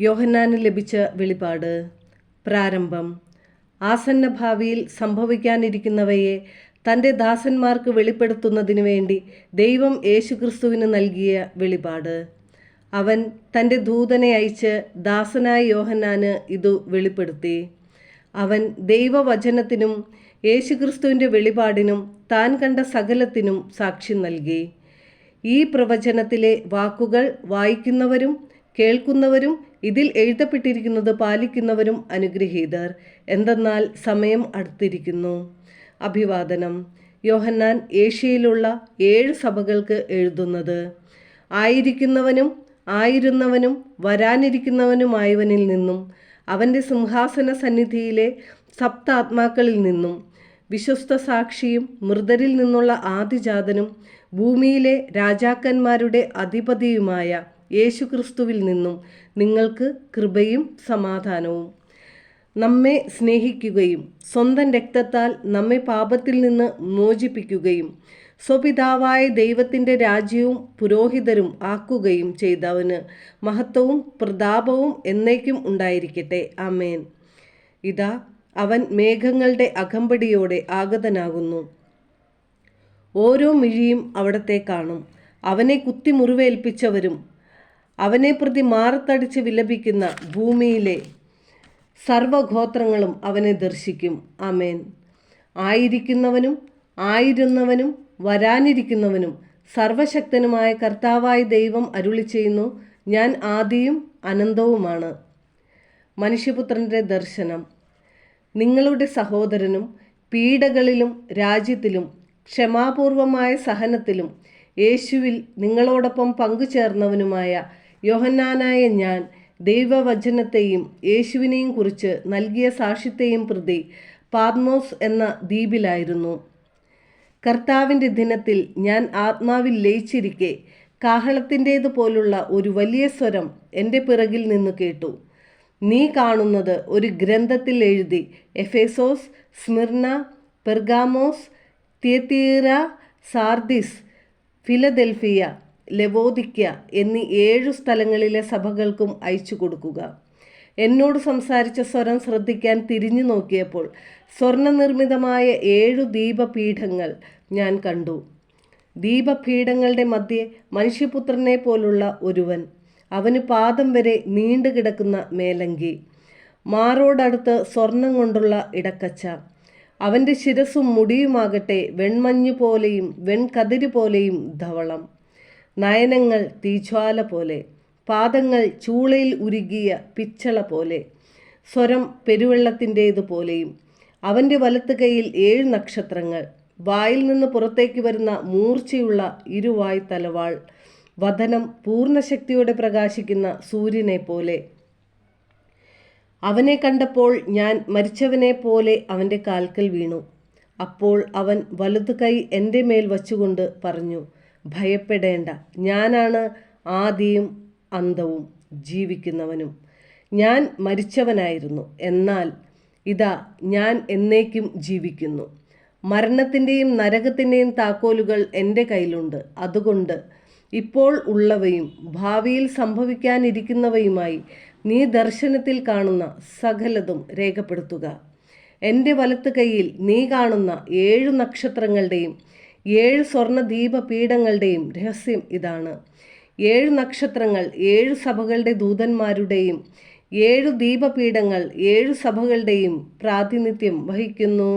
യോഹന്നാന് ലഭിച്ച വെളിപാട്. പ്രാരംഭം. ആസന്ന ഭാവിയിൽ സംഭവിക്കാനിരിക്കുന്നവയെ തന്റെ ദാസന്മാർക്ക് വെളിപ്പെടുത്തുന്നതിനു വേണ്ടി ദൈവം യേശുക്രിസ്തുവിന് നൽകിയ വെളിപാട്. അവൻ തന്റെ ദൂതനെ അയച്ച് ദാസനായ യോഹന്നാന് ഇതു വെളിപ്പെടുത്തി. അവൻ ദൈവവചനത്തിനും യേശുക്രിസ്തുവിന്റെ വെളിപാടിനും താൻ കണ്ട സകലത്തിനും സാക്ഷ്യം നൽകി. ഈ പ്രവചനത്തിലെ വാക്കുകൾ വായിക്കുന്നവരും കേൾക്കുന്നവരും ഇതിൽ എഴുതപ്പെട്ടിരിക്കുന്നത് പാലിക്കുന്നവരും അനുഗ്രഹീതർ. എന്തെന്നാൽ സമയം അടുത്തിരിക്കുന്നു. അഭിവാദനം. യോഹന്നാൻ ഏഷ്യയിലുള്ള ഏഴ് സഭകൾക്ക് എഴുതുന്നത്. ആയിരിക്കുന്നവനും ആയിരുന്നവനും വരാനിരിക്കുന്നവനുമായവനിൽ നിന്നും അവന്റെ സിംഹാസന സന്നിധിയിലെ സപ്താത്മാക്കളിൽ നിന്നും വിശ്വസ്ത സാക്ഷിയും മൃതരിൽ നിന്നുള്ള ആദിജാതനും ഭൂമിയിലെ രാജാക്കന്മാരുടെ അധിപതിയുമായ യേശുക്രിസ്തുവിൽ നിന്നും നിങ്ങൾക്ക് കൃപയും സമാധാനവും. നമ്മെ സ്നേഹിക്കുകയും സ്വന്തം രക്തത്താൽ നമ്മെ പാപത്തിൽ നിന്ന് മോചിപ്പിക്കുകയും സ്വപിതാവായ ദൈവത്തിന്റെ രാജ്യവും പുരോഹിതരും ആക്കുകയും ചെയ്തവന് മഹത്വവും പ്രതാപവും എന്നേക്കും ഉണ്ടായിരിക്കട്ടെ. അമേൻ ഇതാ അവൻ മേഘങ്ങളുടെ അകമ്പടിയോടെ ആഗതനാകുന്നു. ഓരോ മിഴിയും അവിടത്തെ കാണും. അവനെ കുത്തി മുറിവേൽപ്പിച്ചവരും അവനെ പ്രതി മാറത്തടിച്ച് വിലപിക്കുന്ന ഭൂമിയിലെ സർവഗോത്രങ്ങളും അവനെ ദർശിക്കും. ആമേൻ. ആയിരിക്കുന്നവനും ആയിരുന്നവനും വരാനിരിക്കുന്നവനും സർവശക്തനുമായ കർത്താവായ ദൈവം അരുളി ചെയ്യുന്നു. ഞാൻ ആദിയും അനന്തവുമാണ്. മനുഷ്യപുത്രന്റെ ദർശനം. നിങ്ങളുടെ സഹോദരനും പീഡകളിലും രാജ്യത്തിലും ക്ഷമാപൂർവമായ സഹനത്തിലും യേശുവിൽ നിങ്ങളോടൊപ്പം പങ്കുചേർന്നവനുമായ യോഹന്നാനായ ഞാൻ ദൈവവചനത്തെയും യേശുവിനെയും കുറിച്ച് നൽകിയ സാക്ഷ്യത്തെയും പ്രതി പാത്മോസ് എന്ന ദ്വീപിലായിരുന്നു. കർത്താവിന്റെ ദിനത്തിൽ ഞാൻ ആത്മാവിൽ ലയിച്ചിരിക്കെ കാഹളത്തിന്റേത് പോലുള്ള ഒരു വലിയ സ്വരം എന്റെ പിറകിൽ നിന്ന് കേട്ടു. നീ കാണുന്നത് ഒരു ഗ്രന്ഥത്തിൽ എഴുതി Ephesus Smyrna Pergamos Thyatira Sardis Philadelphia Laodicea എന്നീ ഏഴു സ്ഥലങ്ങളിലെ സഭകൾക്കും അയച്ചു കൊടുക്കുക. എന്നോട് സംസാരിച്ച സ്വരം ശ്രദ്ധിക്കാൻ തിരിഞ്ഞു നോക്കിയപ്പോൾ സ്വർണനിർമ്മിതമായ ഏഴു ദീപപീഠങ്ങൾ ഞാൻ കണ്ടു. ദീപപീഠങ്ങളുടെ മധ്യേ മനുഷ്യപുത്രനെ പോലുള്ള ഒരുവൻ അവന് പാദം വരെ നീണ്ടു കിടക്കുന്ന മേലങ്കി മാറോടടുത്ത് സ്വർണം കൊണ്ടുള്ള ഇടക്കച്ച. അവന്റെ ശിരസും മുടിയുമാകട്ടെ വെൺമഞ്ഞു പോലെയും വെൺകതിര് പോലെയും ധവളം. നയനങ്ങൾ തീജ്വാല പോലെ പാദങ്ങൾ ചൂളയിൽ ഉരുകിയ പിച്ചള പോലെ സ്വരം പെരുവെള്ളത്തിന്റേതുപോലെയും അവന്റെ വലത്ത് കൈയിൽ ഏഴ് നക്ഷത്രങ്ങൾ വായിൽ നിന്ന് പുറത്തേക്ക് വരുന്ന മൂർച്ചയുള്ള ഇരുവായ് തലവാൾ വതനം പൂർണശക്തിയോടെ പ്രകാശിക്കുന്ന സൂര്യനെ പോലെ. അവനെ കണ്ടപ്പോൾ ഞാൻ മരിച്ചവനെ പോലെ അവന്റെ കാൽക്കൽ വീണു. അപ്പോൾ അവൻ വലതു കൈ എന്റെ മേൽ വച്ചുകൊണ്ട് പറഞ്ഞു ഭയപ്പെടേണ്ട. ഞാനാണ് ആദിയും അന്തവും ജീവിക്കുന്നവനും. ഞാൻ മരിച്ചവനായിരുന്നു. എന്നാൽ ഇതാ ഞാൻ എന്നേക്കും ജീവിക്കുന്നു. മരണത്തിന്റെയും നരകത്തിന്റെയും താക്കോലുകൾ എന്റെ കയ്യിലുണ്ട്. അതുകൊണ്ട് ഇപ്പോൾ ഉള്ളവയും ഭാവിയിൽ സംഭവിക്കാനിരിക്കുന്നവയുമായി നീ ദർശനത്തിൽ കാണുന്ന സകലതും രേഖപ്പെടുത്തുക. എന്റെ വലത്ത് കൈയിൽ നീ കാണുന്ന ഏഴു നക്ഷത്രങ്ങളുടെയും ഏഴ് സ്വർണ ദീപപീഠങ്ങളുടെയും രഹസ്യം ഇതാണ്. ഏഴ് നക്ഷത്രങ്ങൾ ഏഴ് സഭകളുടെ ദൂതന്മാരുടെയും ഏഴു ദീപപീഠങ്ങൾ ഏഴു സഭകളുടെയും പ്രാതിനിധ്യം വഹിക്കുന്നു.